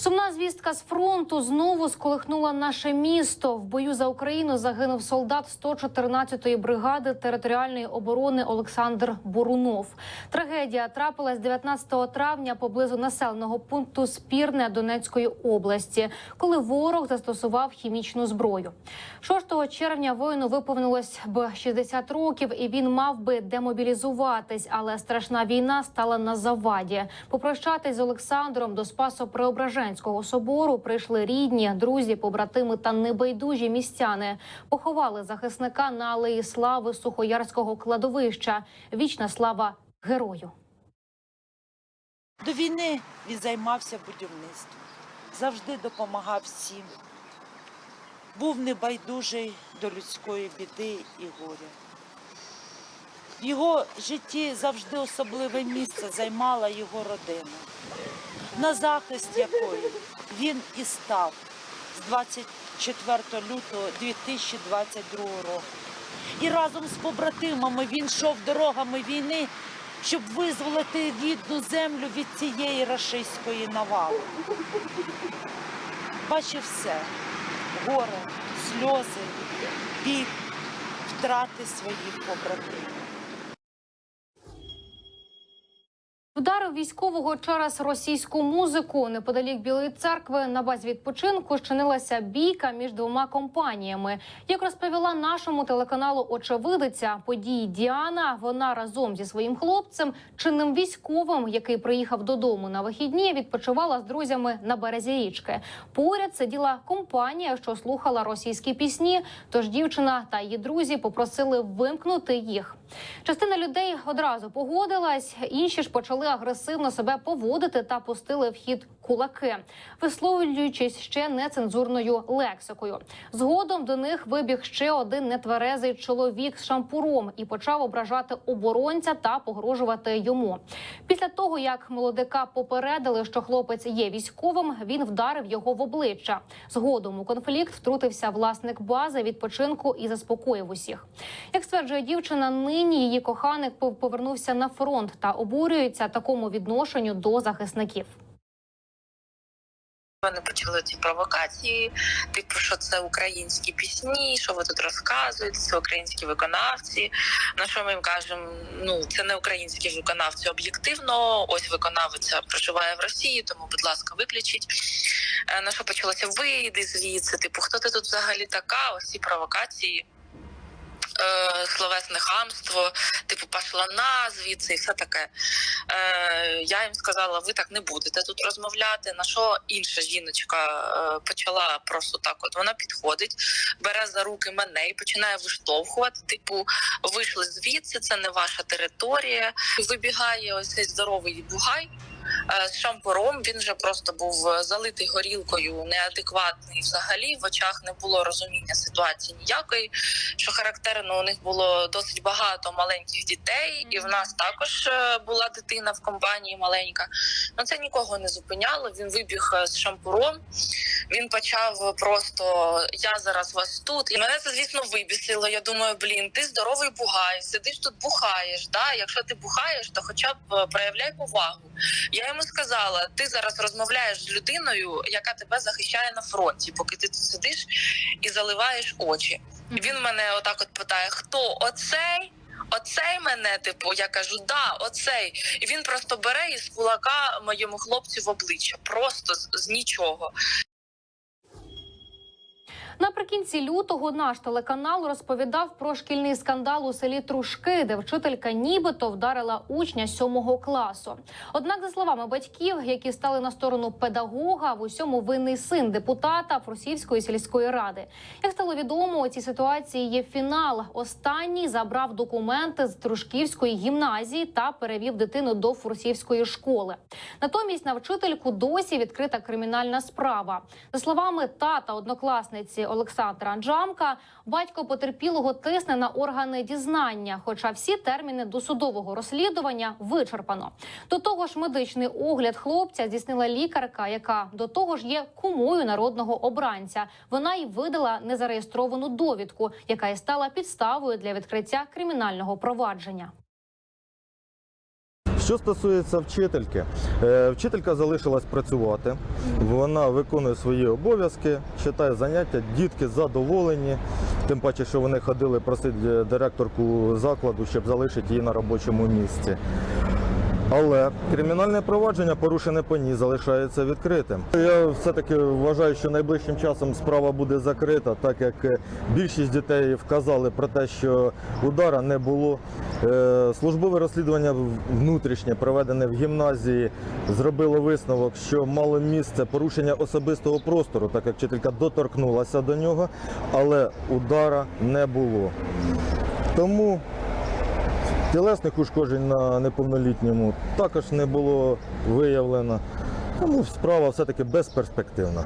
Сумна звістка з фронту знову сколихнула наше місто. В бою за Україну загинув солдат 114-ї бригади територіальної оборони Олександр Борунов. Трагедія трапилась 19 травня поблизу населеного пункту Спірне Донецької області, коли ворог застосував хімічну зброю. 6 червня воїну виповнилось б 60 років, і він мав би демобілізуватись, але страшна війна стала на заваді. Попрощатись з Олександром до Спасо-Преображенського собору прийшли рідні, друзі, побратими та небайдужі містяни. Поховали захисника на алеї слави Сухоярського кладовища. Вічна слава герою. До війни він займався будівництвом, завжди допомагав всім. Був небайдужий до людської біди і горя. В його житті завжди особливе місце займала його родина, на захист якої він і став з 24 лютого 2022 року. І разом з побратимами він йшов дорогами війни, щоб визволити рідну землю від цієї рашистської навали. Бачив все горе, сльози, біль, втрати своїх побратимів. Вдарив військового через російську музику неподалік Білої церкви на базі відпочинку щинилася бійка між двома компаніями. Як розповіла нашому телеканалу очевидиця події Діана, вона разом зі своїм хлопцем, чинним військовим, який приїхав додому на вихідні, відпочивала з друзями на березі річки. Поряд сиділа компанія, що слухала російські пісні. Тож дівчина та її друзі попросили вимкнути їх. Частина людей одразу погодилась, інші ж почали агресивно себе поводити та пустили в хід кулаки, висловлюючись ще нецензурною лексикою. Згодом до них вибіг ще один нетверезий чоловік з шампуром і почав ображати оборонця та погрожувати йому. Після того як молодика попередили, що хлопець є військовим, він вдарив його в обличчя. Згодом у конфлікт втрутився власник бази відпочинку і заспокоїв усіх. Як стверджує дівчина, нині її коханик пов- повернувся на фронт та обурюється такому відношенню до захисників. Вони почали ці провокації, типу, що це українські пісні, що ви тут розказуєте, це українські виконавці. На що ми їм кажемо? Ну це не українські виконавці об'єктивно. Ось виконавиця проживає в Росії, тому, будь ласка, виключіть. Е, На що почалося вийди звідси? Типу, хто ти тут взагалі така? Ось ці провокації. Е, Словесне хамство, типу пошла на звідси і все таке. Е, я їм сказала, ви так не будете тут розмовляти. На що інша жіночка е, почала просто так: от вона підходить, бере за руки мене і починає виштовхувати. Типу, вийшли звідси, це не ваша територія. Вибігає ось цей здоровий бугай. Е, З шампуром він вже просто був е, залитий горілкою, неадекватний. Взагалі в очах не було розуміння ситуації ніякої. Що характерно, у них було досить багато маленьких дітей, і в нас також е, була дитина в компанії маленька. Ну це нікого не зупиняло. Він вибіг з шампуром. Він почав просто я зараз вас тут. І мене це звісно вибісило. Я думаю, блін, ти здоровий бугай, сидиш тут, бухаєш. Да? Якщо ти бухаєш, то хоча б проявляй повагу. Я йому сказала: ти зараз розмовляєш з людиною, яка тебе захищає на фронті, поки ти тут сидиш і заливаєш очі. Він мене отак от питає: хто оцей? Оцей мене, типу, я кажу, да, оцей. І він просто бере із кулака моєму хлопцю в обличчя, просто з, з нічого. Наприкінці лютого наш телеканал розповідав про шкільний скандал у селі Трушки, де вчителька нібито вдарила учня сьомого класу. Однак, за словами батьків, які стали на сторону педагога, в усьому винний син депутата Фрусівської сільської ради. Як стало відомо, у цій ситуації є фінал. Останній забрав документи з Трушківської гімназії та перевів дитину до Фрусівської школи. Натомість на вчительку досі відкрита кримінальна справа. За словами тата однокласниці Олександра Анджамка, батько потерпілого тисне на органи дізнання, хоча всі терміни досудового розслідування вичерпано. До того ж, медичний огляд хлопця здійснила лікарка, яка до того ж є кумою народного обранця. Вона й видала незареєстровану довідку, яка і стала підставою для відкриття кримінального провадження. Що стосується вчительки, е, вчителька залишилась працювати. Вона виконує свої обов'язки, читає заняття, дітки задоволені. Тим паче, що вони ходили просити директорку закладу, щоб залишити її на робочому місці. Але кримінальне провадження порушене по ній залишається відкритим. Я все-таки вважаю, що найближчим часом справа буде закрита, так як е, більшість дітей вказали про те, що удара не було. Е, Службове розслідування внутрішнє проведене в гімназії зробило висновок, що мало місце порушення особистого простору, так як вчителька доторкнулася до нього, але удара не було. Тому Тілесних ушкоджень на неповнолітньому також не було виявлено. Тому справа все-таки безперспективна.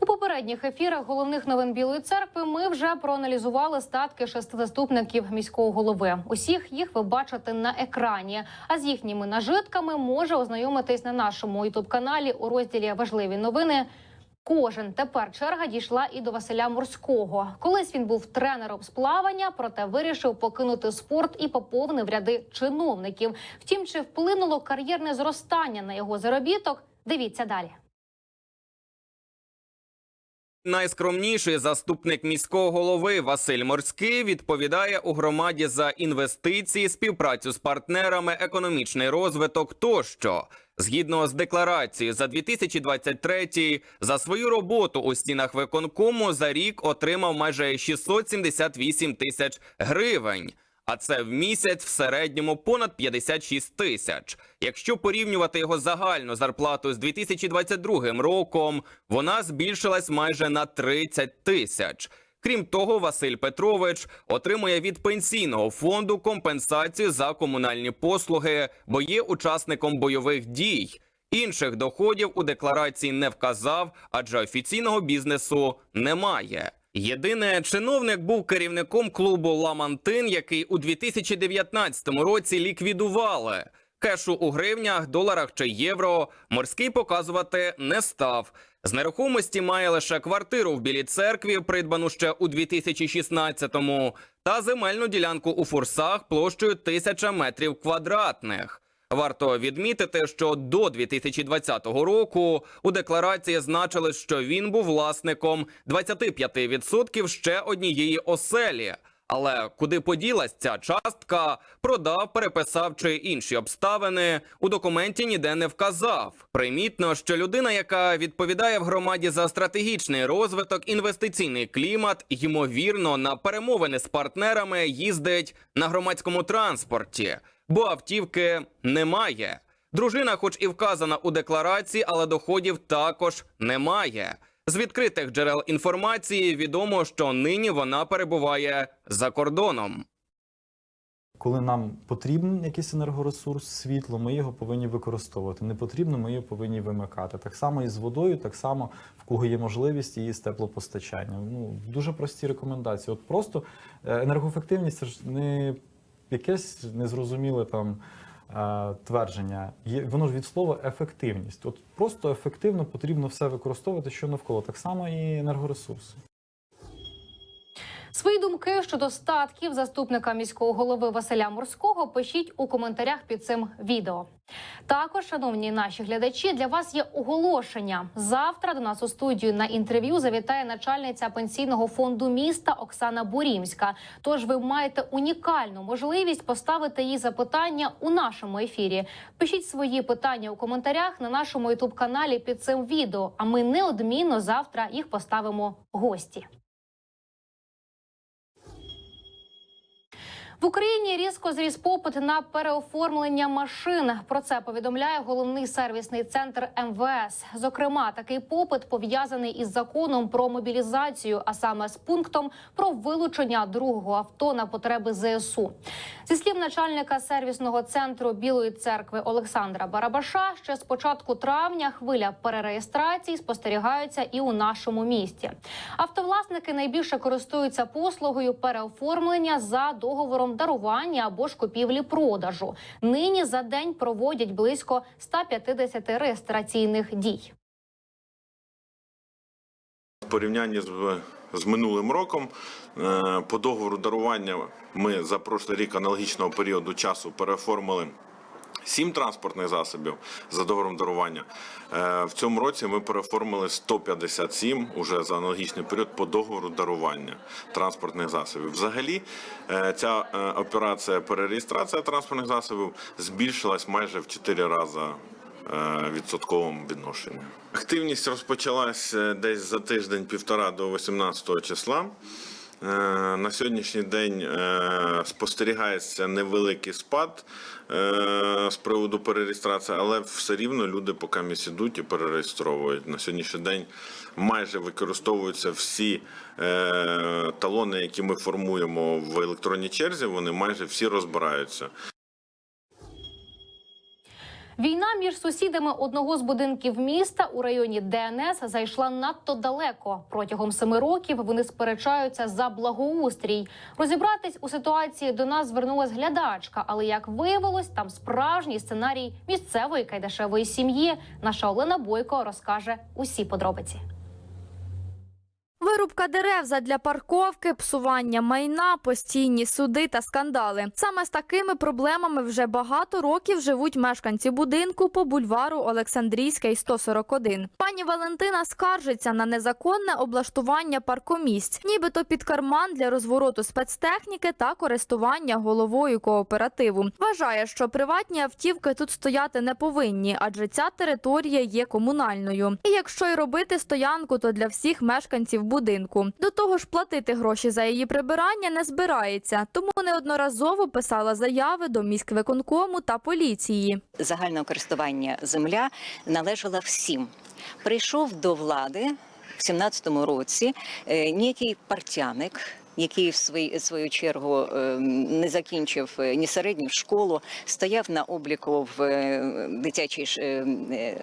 У попередніх ефірах головних новин Білої церкви ми вже проаналізували статки шести заступників міського голови. Усіх їх ви бачите на екрані. А з їхніми нажитками може ознайомитись на нашому ютуб каналі у розділі Важливі новини. Кожен тепер черга дійшла і до Василя Морського. Колись він був тренером з плавання, проте вирішив покинути спорт і поповнив ряди чиновників. Втім, чи вплинуло кар'єрне зростання на його заробіток? Дивіться далі. Найскромніший заступник міського голови Василь Морський відповідає у громаді за інвестиції, співпрацю з партнерами, економічний розвиток тощо. Згідно з декларацією за 2023 за свою роботу у стінах виконкому за рік отримав майже 678 тисяч гривень. А це в місяць в середньому понад 56 тисяч. Якщо порівнювати його загальну зарплату з 2022 роком, вона збільшилась майже на 30 тисяч. Крім того, Василь Петрович отримує від пенсійного фонду компенсацію за комунальні послуги, бо є учасником бойових дій. Інших доходів у декларації не вказав, адже офіційного бізнесу немає. Єдине, чиновник був керівником клубу Ламантин, який у 2019 році ліквідували. Кешу у гривнях, доларах чи євро морський показувати не став. З нерухомості має лише квартиру в Білій церкві, придбану ще у 2016-му, та земельну ділянку у Фурсах площею тисяча метрів квадратних. Варто відмітити, що до 2020 року у декларації значили, що він був власником 25% ще однієї оселі. Але куди поділась ця частка, продав, переписав чи інші обставини у документі ніде не вказав. Примітно, що людина, яка відповідає в громаді за стратегічний розвиток, інвестиційний клімат, ймовірно, на перемовини з партнерами їздить на громадському транспорті, бо автівки немає. Дружина, хоч і вказана у декларації, але доходів також немає. З відкритих джерел інформації відомо, що нині вона перебуває за кордоном. Коли нам потрібен якийсь енергоресурс, світло, ми його повинні використовувати. Не потрібно, ми його повинні вимикати. Так само і з водою, так само в кого є можливість її з теплопостачанням. Ну дуже прості рекомендації. От просто е, енергоефективність це ж не якесь незрозуміле там. е, Твердження є воно ж від слова ефективність. От просто ефективно потрібно все використовувати, що навколо так само і енергоресурси. Свої думки щодо статків заступника міського голови Василя Морського пишіть у коментарях під цим відео. Також, шановні наші глядачі, для вас є оголошення. Завтра до нас у студію на інтерв'ю завітає начальниця пенсійного фонду міста Оксана Бурімська. Тож ви маєте унікальну можливість поставити їй запитання у нашому ефірі. Пишіть свої питання у коментарях на нашому ютуб каналі під цим відео. А ми неодмінно завтра їх поставимо гості. В Україні різко зріс попит на переоформлення машин. Про це повідомляє головний сервісний центр МВС. Зокрема, такий попит пов'язаний із законом про мобілізацію, а саме з пунктом про вилучення другого авто на потреби ЗСУ. Зі слів начальника сервісного центру Білої церкви Олександра Барабаша, ще з початку травня хвиля перереєстрацій спостерігаються і у нашому місті. Автовласники найбільше користуються послугою переоформлення за договором дарування або ж купівлі-продажу. Нині за день проводять близько 150 реєстраційних дій. В порівнянні з з минулим роком. Е, По договору дарування ми за прошлий рік аналогічного періоду часу переоформили сім транспортних засобів за договором дарування. Е, В цьому році ми переоформили 157 уже за аналогічний період по договору дарування транспортних засобів. Взагалі, е, ця е, операція перереєстрація транспортних засобів збільшилась майже в 4 рази відсотковому відношенні. Активність розпочалась десь за тиждень-півтора до 18 числа. Е, На сьогоднішній день е, спостерігається невеликий спад е, з приводу перереєстрації, але все рівно люди поки місць ідуть і перереєстровують. На сьогоднішній день майже використовуються всі талони, які ми формуємо в електронній черзі. Вони майже всі розбираються. Війна між сусідами одного з будинків міста у районі ДНС зайшла надто далеко. Протягом семи років вони сперечаються за благоустрій. Розібратись у ситуації до нас звернулась глядачка, але як виявилось, там справжній сценарій місцевої кайдашевої сім'ї. Наша Олена Бойко розкаже усі подробиці. Вирубка дерев задля парковки, псування майна, постійні суди та скандали. Саме з такими проблемами вже багато років живуть мешканці будинку по бульвару Олександрійський, 141. Пані Валентина скаржиться на незаконне облаштування паркомісць, нібито під карман для розвороту спецтехніки та користування головою кооперативу. Вважає, що приватні автівки тут стояти не повинні, адже ця територія є комунальною. І якщо й робити стоянку, то для всіх мешканців будинку. До того ж, платити гроші за її прибирання не збирається, тому неодноразово писала заяви до міськвиконкому та поліції. загального користування земля належала всім. Прийшов до влади в 17-му році е, ніякий партяник. Який в свій- свою чергу е, не закінчив е, ні середню школу, стояв на обліку в е, дитячій ж, е,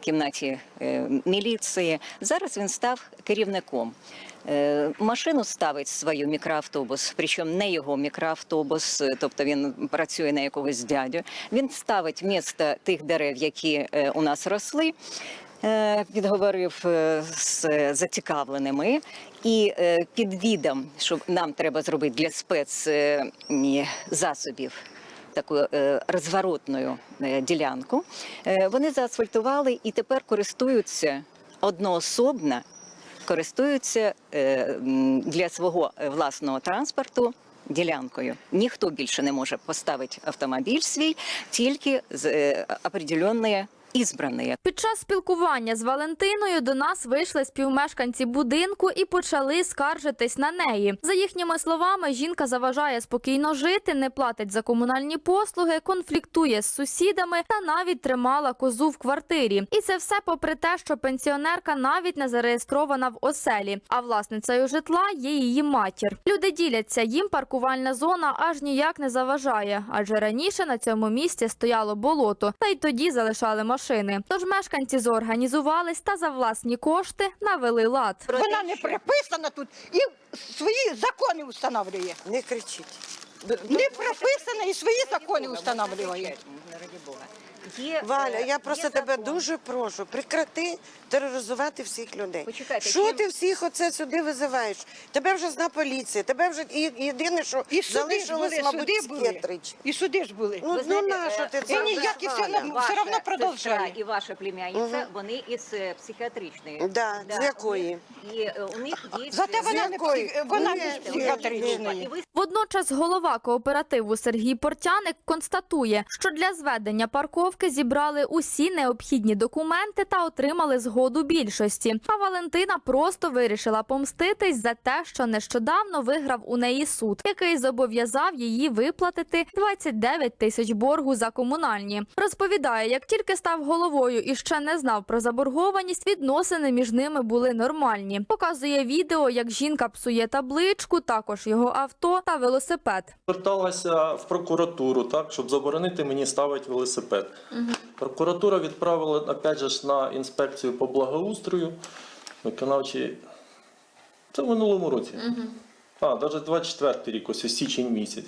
кімнаті міліції. Зараз він став керівником. Машину ставить свою мікроавтобус, причому не його мікроавтобус, тобто він працює на якогось дядю. Він ставить місто тих дерев, які у нас росли. Е, Підговорив е, з зацікавленими і е, під відом, що нам треба зробити для спецзасобів таку е, розворотну е, ділянку. Е, Вони заасфальтували і тепер користуються одноособно користуються е, для свого е, власного транспорту ділянкою. Ніхто більше не може поставити автомобіль свій, тільки з е, ізбрані. Під час спілкування з Валентиною до нас вийшли співмешканці будинку і почали скаржитись на неї. За їхніми словами, жінка заважає спокійно жити, не платить за комунальні послуги, конфліктує з сусідами та навіть тримала козу в квартирі. І це все попри те, що пенсіонерка навіть не зареєстрована в оселі, а власницею житла є її матір. Люди діляться, їм паркувальна зона аж ніяк не заважає, адже раніше на цьому місці стояло болото, та й тоді залишали машини. Тож мешканці зорганізувались та за власні кошти навели лад. Вона не приписана тут і свої закони встановлює. Не кричіть. Не прописана і свої закони встановлює. Є, Валя, е, я просто є тебе дуже прошу, прекрати тероризувати всіх людей. Почекайте, що чим- ти всіх оце сюди визиваєш? Тебе вже зна поліція, тебе вже і єдине, що І залишилось, були, мабуть, скетрич. І суди ж були. Ну, ну знаєте, нащо ти е, це? і ніяк, і все одно- все одно продовжує. і ваша племянниця, вони із е, психіатричної. Да, з якої? І е, у них є... Зате вона не якої? псих- вона не психіатричної. Водночас голова кооперативу Сергій Портяник констатує, що для зведення парковки зібрали усі необхідні документи та отримали згоду більшості. А Валентина просто вирішила помститись за те, що нещодавно виграв у неї суд, який зобов'язав її виплатити 29 тисяч боргу за комунальні. Розповідає, як тільки став головою і ще не знав про заборгованість, відносини між ними були нормальні. Показує відео, як жінка псує табличку, також його авто та велосипед. Зверталася в прокуратуру, так, щоб заборонити мені ставити велосипед. Прокуратура відправила опять же на інспекцію по благоустрою, виконавчі. Це в минулому році. А, навіть 24 рік, ось січень місяць.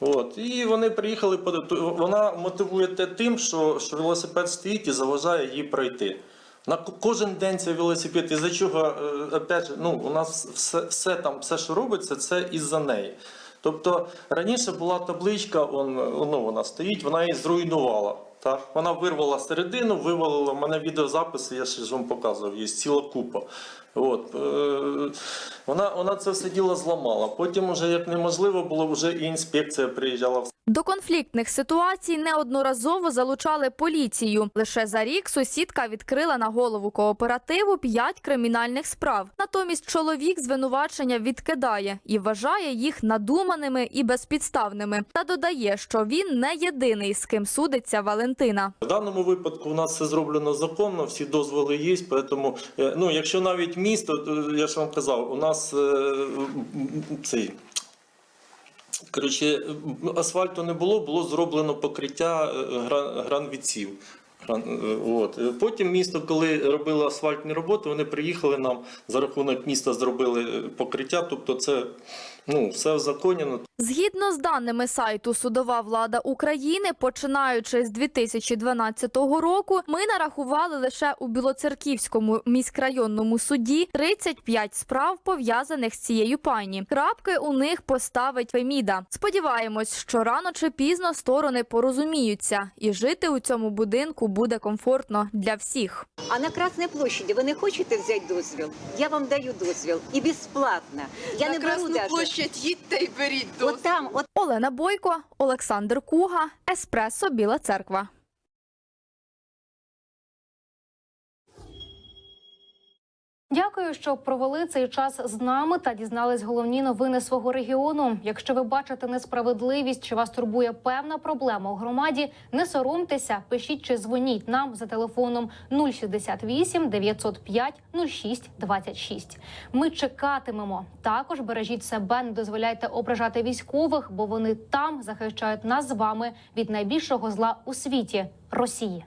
От. І вони приїхали, вона мотивує те тим, що, що велосипед стоїть і заважає їй пройти. На кожен день це велосипед. Із-за чого, е, опять же, ну, у нас все, все там, все, що робиться, це із-за неї. Тобто раніше була табличка, он, ну, вона стоїть, вона її зруйнувала. Так? Вона вирвала середину, вивалила. У мене відеозаписи, я ще ж вам показував, є ціла купа. От, е, вона, вона це все діло зламала. Потім, уже, як неможливо було, вже і інспекція приїжджала. До конфліктних ситуацій неодноразово залучали поліцію. Лише за рік сусідка відкрила на голову кооперативу п'ять кримінальних справ. Натомість чоловік звинувачення відкидає і вважає їх надуманими і безпідставними. Та додає, що він не єдиний, з ким судиться Валентина. В даному випадку у нас все зроблено законно, всі дозволи є. Тому, е, ну, якщо навіть місто, то я ж вам казав, у нас е, цей. Коротше, асфальту не було, було зроблено покриття е, гранвіців. Гран- е, От. Е, Потім місто, коли робило асфальтні роботи, вони приїхали нам за рахунок міста зробили е, покриття. Тобто, це ну, все узаконено. Згідно з даними сайту Судова влада України, починаючи з 2012 року, ми нарахували лише у Білоцерківському міськрайонному суді 35 справ пов'язаних з цією пані. Крапки у них поставить Феміда. Сподіваємось, що рано чи пізно сторони порозуміються, і жити у цьому будинку буде комфортно для всіх. А на Красній площаді ви не хочете взяти дозвіл? Я вам даю дозвіл і безплатно. Я не беру даже. Їдьте і беріть От там, от Олена Бойко, Олександр Куга, Еспресо Біла Церква. Дякую, що провели цей час з нами та дізнались головні новини свого регіону. Якщо ви бачите несправедливість чи вас турбує певна проблема у громаді, не соромтеся, пишіть чи дзвоніть нам за телефоном 068 905 06 26. Ми чекатимемо. Також бережіть себе, не дозволяйте ображати військових, бо вони там захищають нас з вами від найбільшого зла у світі Росії.